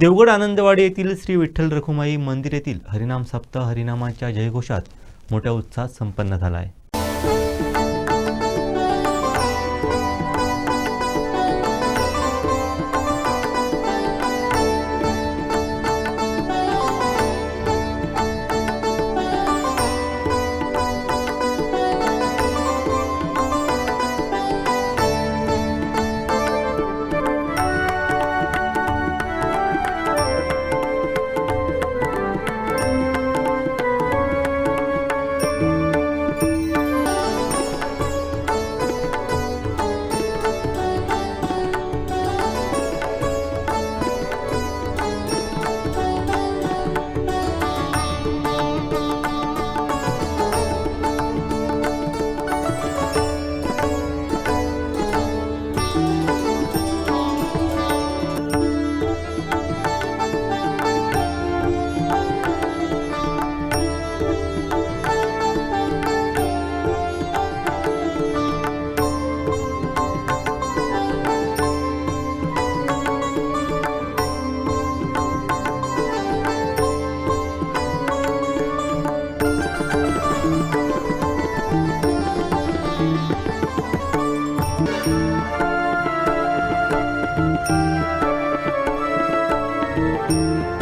देवगड आनंदवाडी येथील श्री विठ्ठल रखुमाई मंदिर येथील हरिनाम सप्ताह हरिनामाच्या जयघोषात मोठ्या उत्साहात संपन्न झाला आहे. Música